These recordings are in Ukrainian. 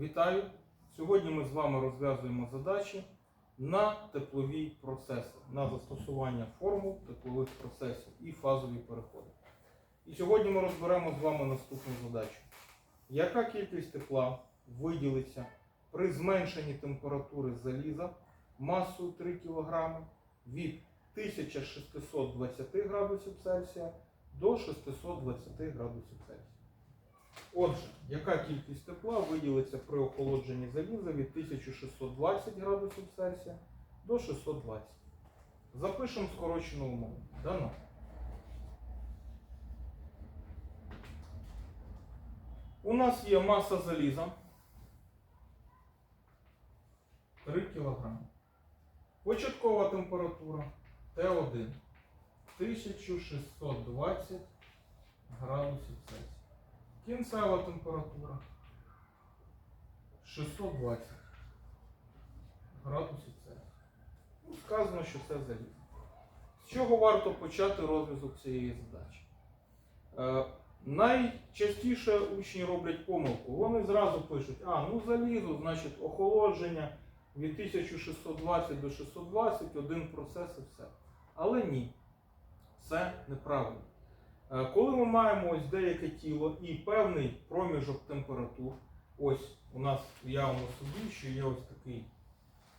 Вітаю! Сьогодні ми з вами розв'язуємо задачі на теплові процеси, на застосування формул теплових процесів і фазові переходи. І сьогодні ми розберемо з вами наступну задачу. Яка кількість тепла виділиться при зменшенні температури заліза масою 3 кг від 1620 градусів Цельсія до 620 градусів Цельсія? Отже, яка кількість тепла виділиться при охолодженні заліза від 1620 градусів Цельсія до 620? Запишемо скорочену умову. Дано. У нас є маса заліза 3 кг. Початкова температура Т1 1620 градусів Цельсія. Кінцева температура 620 градусів Цельсія. Ну, сказано, що це залізо. З чого варто почати розв'язок цієї задачі? Е, найчастіше учні роблять помилку. Вони зразу пишуть, а, ну залізо, значить охолодження від 1620 до 620, один процес і все. Але ні, це неправильно. Е, Коли ми маємо ось деяке тіло і певний проміжок температур, ось у нас уявимо собі, що є ось такий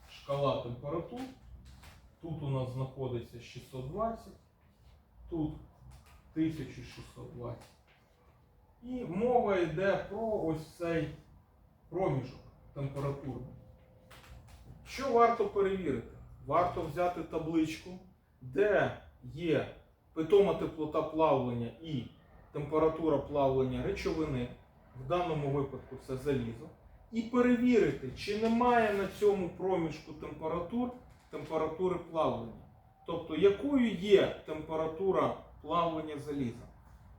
шкала температур. Тут у нас знаходиться 620, тут 1620. І мова йде про ось цей проміжок температурний. Що варто перевірити? Варто взяти табличку, де є питома теплота плавлення і температура плавлення речовини, в даному випадку це залізо, і перевірити, чи немає на цьому проміжку температур температури плавлення. Тобто, якою є температура плавлення заліза.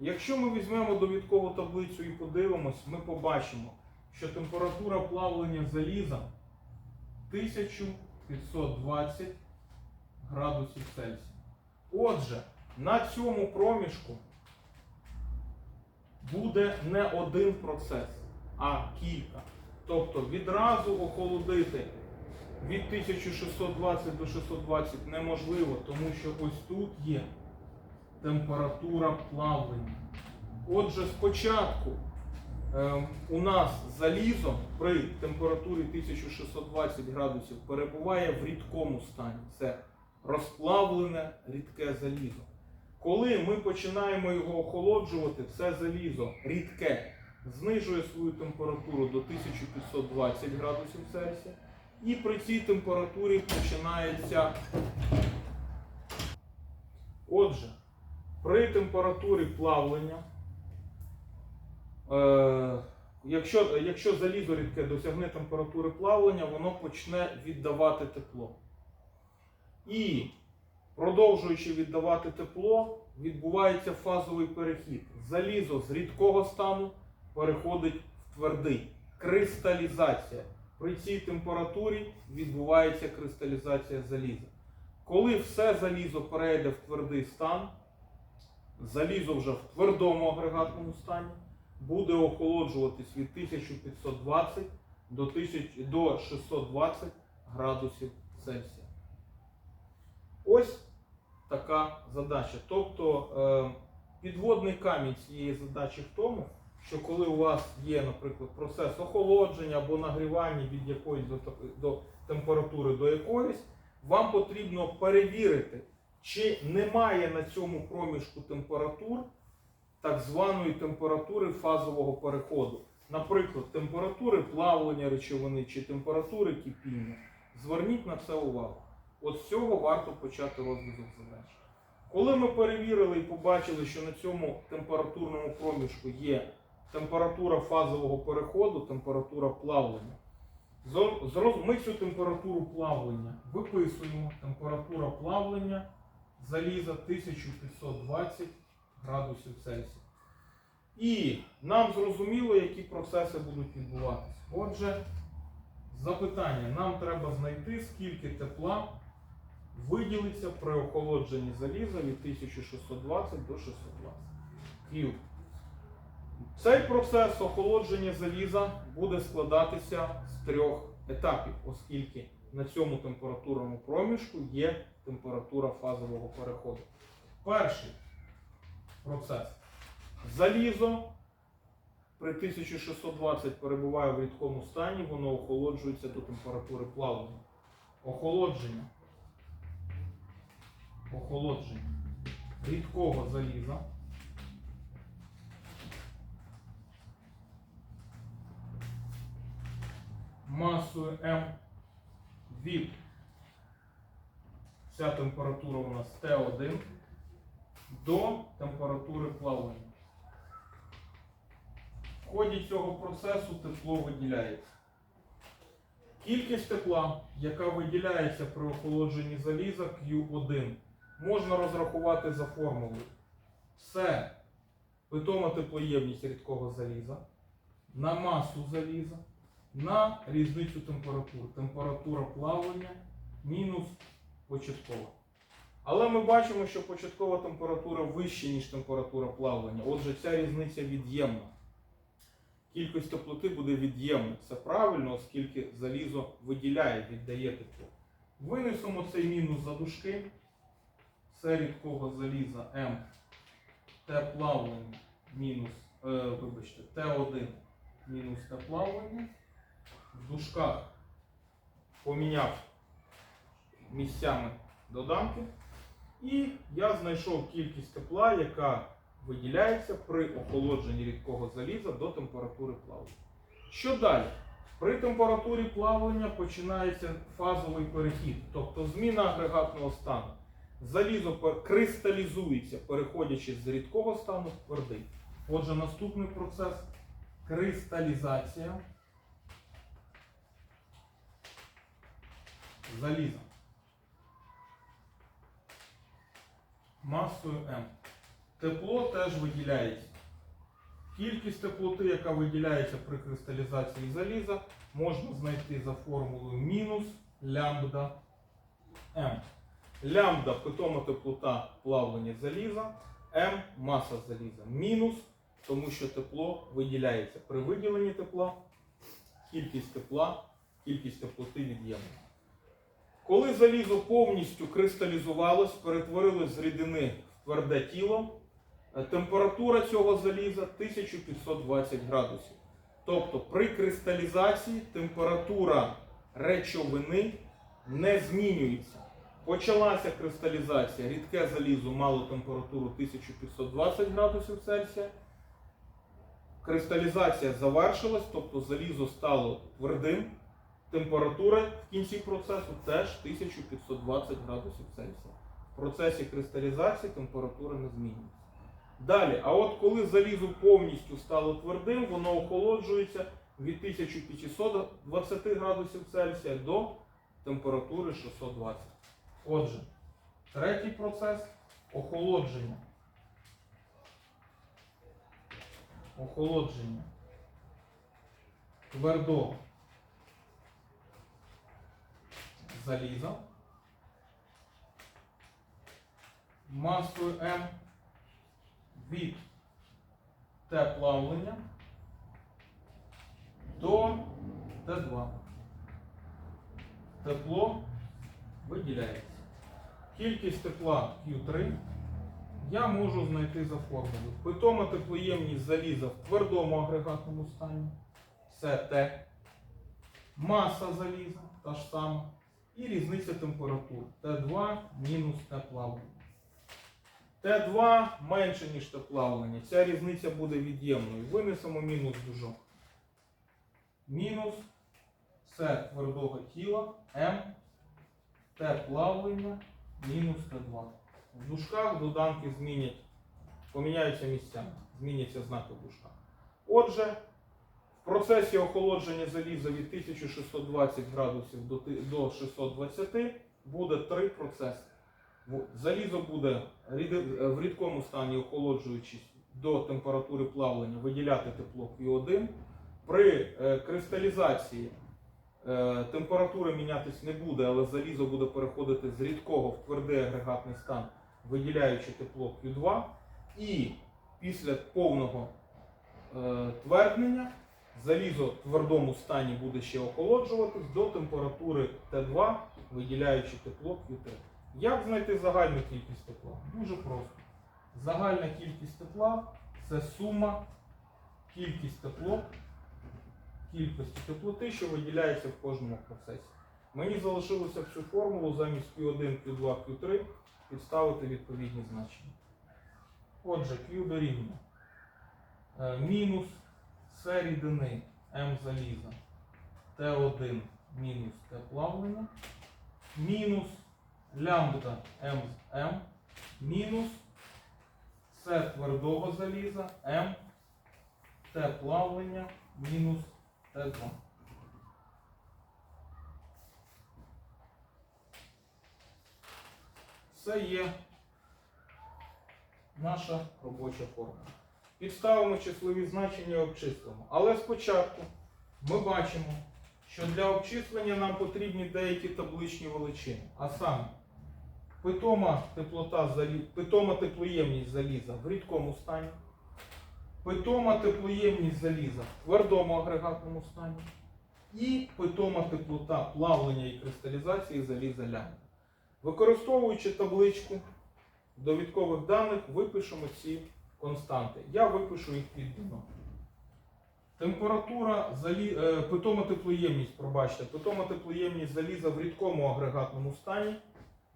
Якщо ми візьмемо довідкову таблицю і подивимось, ми побачимо, що температура плавлення заліза 1520 градусів Цельсія. Отже, на цьому проміжку буде не один процес, а кілька. Тобто відразу охолодити від 1620 до 620 неможливо, тому що ось тут є температура плавлення. Отже, спочатку е, у нас залізо при температурі 1620 градусів перебуває в рідкому стані. Це розплавлене рідке залізо. Коли ми починаємо його охолоджувати, це залізо рідке знижує свою температуру до 1520 градусів Цельсія. І при цій температурі починається. Отже, при температурі плавлення, е, якщо, якщо залізо рідке досягне температури плавлення, воно почне віддавати тепло. І продовжуючи віддавати тепло, відбувається фазовий перехід. Залізо з рідкого стану переходить в твердий. Кристалізація. При цій температурі відбувається кристалізація заліза. Коли все залізо перейде в твердий стан, залізо вже в твердому агрегатному стані буде охолоджуватись від 1520 до 1000 до 620 градусів Цельсія. Ось така задача. Тобто е, підводний камінь цієї задачі в тому, що коли у вас є, наприклад, процес охолодження або нагрівання від якоїсь до, до температури до якоїсь, вам потрібно перевірити, чи немає на цьому проміжку температур так званої температури фазового переходу. Наприклад, температури плавлення речовини чи температури кипіння. Зверніть на це увагу. От з цього варто почати розв'язок задач. Коли ми перевірили і побачили, що на цьому температурному проміжку є температура фазового переходу, температура плавлення, ми цю температуру плавлення виписуємо. Температура плавлення заліза 1520 градусів Цельсія. І нам зрозуміло, які процеси будуть відбуватися. Отже, запитання: нам треба знайти, скільки тепла виділиться при охолодженні заліза від 1620 до 620. Q. Цей процес охолодження заліза буде складатися з трьох етапів, оскільки на цьому температурному проміжку є температура фазового переходу. Перший процес. Залізо при 1620 перебуває в рідкому стані, воно охолоджується до температури плавлення. Охолодження. Охолодження рідкого заліза. Масою М від ця температура у нас Т1 до температури плавлення. В ході цього процесу тепло виділяється. Кількість тепла, яка виділяється при охолодженні заліза Q1, можна розрахувати за формулою. Це питома теплоємність рідкого заліза на масу заліза на різницю температур. Температура плавлення мінус початкова. Але ми бачимо, що початкова температура вища, ніж температура плавлення. Отже, ця різниця від'ємна. Кількість теплоти буде від'ємна. Це правильно, оскільки залізо виділяє, віддає тепло. Винесемо цей мінус за дужки. Це рідкого заліза М. Т плавлення мінус, е, вибачте, Т1 мінус Т плавлення. В дужках поміняв місцями доданки. І я знайшов кількість тепла, яка виділяється при охолодженні рідкого заліза до температури плавлення. Що далі? При температурі плавлення починається фазовий перехід, тобто зміна агрегатного стану. Залізо кристалізується, переходячи з рідкого стану в твердий. Отже, наступний процес кристалізація заліза. Масою М. Тепло теж виділяється. Кількість теплоти, яка виділяється при кристалізації заліза, можна знайти за формулою мінус лямбда. Лямбда питома теплота плавлення заліза, М маса заліза. Мінус, тому що тепло виділяється. При виділенні тепла кількість тепла, кількість теплоти від'ємна. Коли залізо повністю кристалізувалось, перетворилось з рідини в тверде тіло, е, температура цього заліза 1520 градусів. Тобто при кристалізації температура речовини не змінюється. Почалася кристалізація, рідке залізо мало температуру 1520 градусів Цельсія. Кристалізація завершилась, тобто залізо стало твердим. Температура в кінці процесу теж 1520 градусів Цельсія. В процесі кристалізації температура не змінюється. Далі, а от коли залізо повністю стало твердим, воно охолоджується від 1520 градусів Цельсія до температури 620. Отже, третій процес охолодження. Охолодження твердого заліза масою М від Т плавлення до Т2. Тепло виділяється. Кількість тепла Q3 я можу знайти за формулою. Питома теплоємність заліза в твердому агрегатному стані. Це Т. Маса заліза та ж сама. І різниця температур. Т2 мінус Т плавлення. Т2 менше, ніж Т плавлення. Ця різниця буде від'ємною. Винесемо мінус дужок. Мінус С твердого тіла М Т плавлення мінус Т2. В дужках доданки змінять, поміняються місцями, зміняться знаки в дужках. Отже, в процесі охолодження заліза від 1620 градусів до 620 буде три процеси. Залізо буде в рідкому стані, охолоджуючись до температури плавлення, виділяти тепло Q1. При е, кристалізації температура мінятись не буде, але залізо буде переходити з рідкого в твердий агрегатний стан, виділяючи тепло Q2. І після повного е, тверднення. Залізо в твердому стані буде ще охолоджуватись до температури Т2, виділяючи тепло Q3. Як знайти загальну кількість тепла? Дуже просто. Загальна кількість тепла це сума кількість тепло, кількості теплоти, що виділяється в кожному процесі. Мені залишилося в цю формулу замість Q1, Q2, Q3 підставити відповідні значення. Отже, Q дорівнює е, мінус С рідини М заліза Т1 мінус Т плавлення, мінус лямбда М з М, мінус С твердого заліза М Т плавлення мінус Т2. Це є наша робоча форма. Підставимо числові значення і обчислимо. Але спочатку ми бачимо, що для обчислення нам потрібні деякі табличні величини. А саме питома теплота питома теплоємність заліза в рідкому стані, питома теплоємність заліза в твердому агрегатному стані і питома теплота плавлення і кристалізації заліза лямбда. Використовуючи табличку довідкових даних, випишемо ці константи. Я випишу їх піддано. Температура залі... е, питома теплоємність, пробачте, питома теплоємність заліза в рідкому агрегатному стані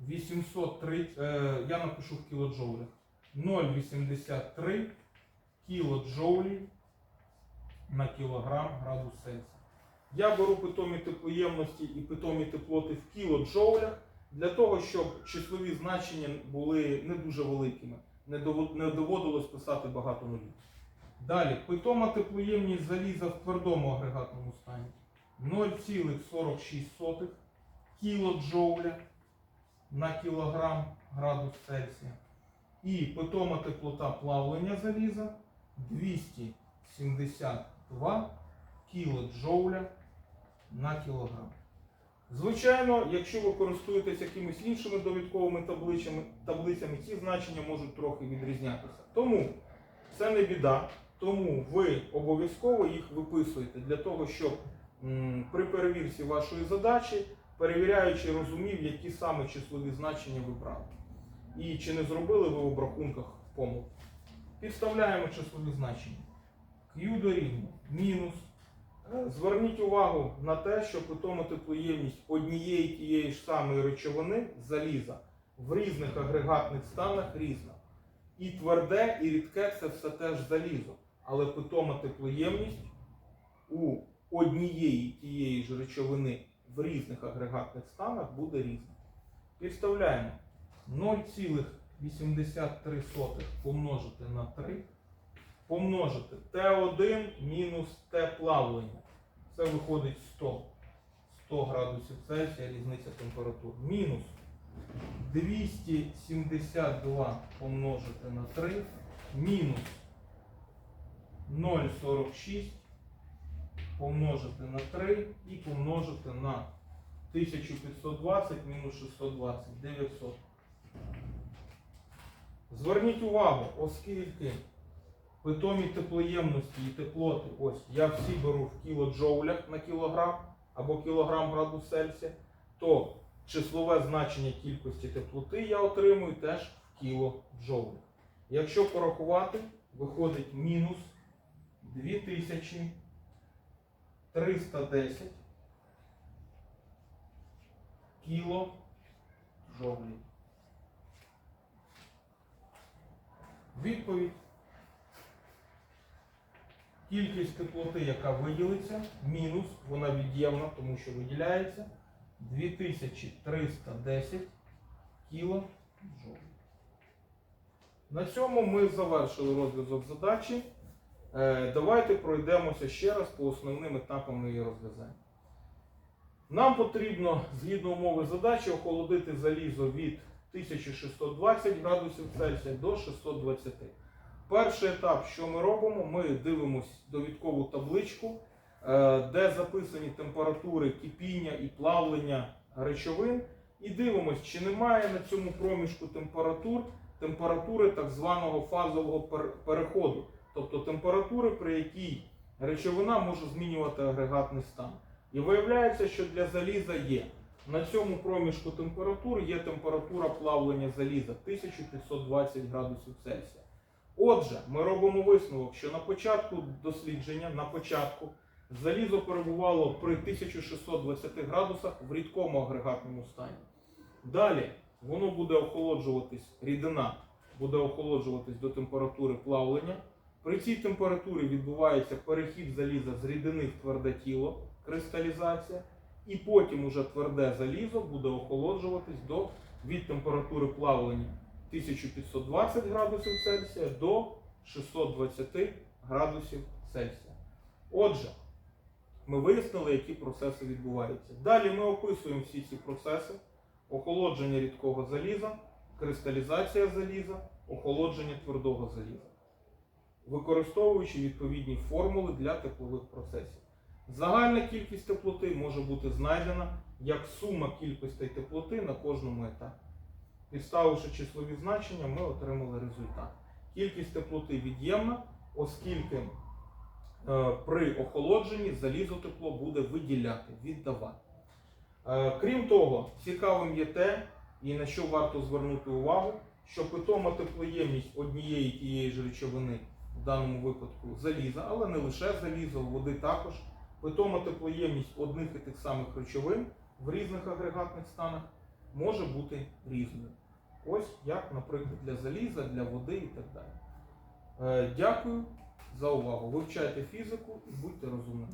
803, е, я напишу в кілоджоулях. 0,83 кілоджоулі на кілограм градус Цельсія. Я беру питомі теплоємності і питомі теплоти в кілоджоулях для того, щоб числові значення були не дуже великими, не доводилось писати багато нулів. Далі, питома теплоємність заліза в твердому агрегатному стані 0,46 кілоджоуля на кілограм градус Цельсія. І питома теплота плавлення заліза 272 кілоджоуля на кілограм. Звичайно, якщо ви користуєтесь якимись іншими довідковими таблицями, таблицями, ці значення можуть трохи відрізнятися. Тому це не біда. Тому ви обов'язково їх виписуєте для того, щоб м, при перевірці вашої задачі, перевіряючи, розумів, які саме числові значення ви брали. І чи не зробили ви в обрахунках помилку. Підставляємо числові значення. Q дорівнює мінус Е, Зверніть увагу на те, що питома теплоємність однієї тієї ж самої речовини заліза в різних агрегатних станах різна. І тверде, і рідке це все теж залізо. Але питома теплоємність у однієї тієї ж речовини в різних агрегатних станах буде різна. Підставляємо 0,83 помножити на 3 помножити Т1 мінус Т плавлення. Це виходить 100. 100 градусів Цельсія, різниця температур. Мінус 272 помножити на 3. Мінус 0,46 помножити на 3 і помножити на 1520 мінус 620 900. Зверніть увагу, оскільки питомі теплоємності і теплоти, ось я всі беру в кілоджоулях на кілограм або кілограм градус Цельсія, то числове значення кількості теплоти я отримую теж в кілоджоулях. Якщо порахувати, виходить мінус 2310 кілоджоулів. Відповідь. Кількість теплоти, яка виділиться, мінус, вона від'ємна, тому що виділяється 2310 кілоджоулів. На цьому ми завершили розв'язок задачі. Е, Давайте пройдемося ще раз по основним етапам її розв'язання. Нам потрібно, згідно умови задачі, охолодити залізо від 1620 градусів Цельсія до 620. Перший етап, що ми робимо, ми дивимося довідкову табличку, е, де записані температури кипіння і плавлення речовин, і дивимося, чи немає на цьому проміжку температур температури так званого фазового переходу, тобто температури, при якій речовина може змінювати агрегатний стан. І виявляється, що для заліза є. На цьому проміжку температур є температура плавлення заліза 1520 градусів Цельсія. Отже, ми робимо висновок, що на початку дослідження, на початку, залізо перебувало при 1620 градусах в рідкому агрегатному стані. Далі воно буде охолоджуватись, рідина буде охолоджуватись до температури плавлення. При цій температурі відбувається перехід заліза з рідини в тверде тіло, кристалізація, і потім уже тверде залізо буде охолоджуватись до від температури плавлення 1520 градусів Цельсія до 620 градусів Цельсія. Отже, ми вияснили, які процеси відбуваються. Далі ми описуємо всі ці процеси: охолодження рідкого заліза, кристалізація заліза, охолодження твердого заліза, використовуючи відповідні формули для теплових процесів. Загальна кількість теплоти може бути знайдена як сума кількостей теплоти на кожному етапі. Підставивши числові значення, ми отримали результат. Кількість теплоти від'ємна, оскільки е, при охолодженні залізотепло буде виділяти, віддавати. Е, крім того, цікавим є те, і на що варто звернути увагу, що питома теплоємність однієї тієї ж речовини, в даному випадку заліза, але не лише заліза, води також, питома теплоємність одних і тих самих речовин в різних агрегатних станах може бути різною. Ось як, наприклад, для заліза, для води і так далі. Е, Дякую за увагу. Вивчайте фізику і будьте розумними.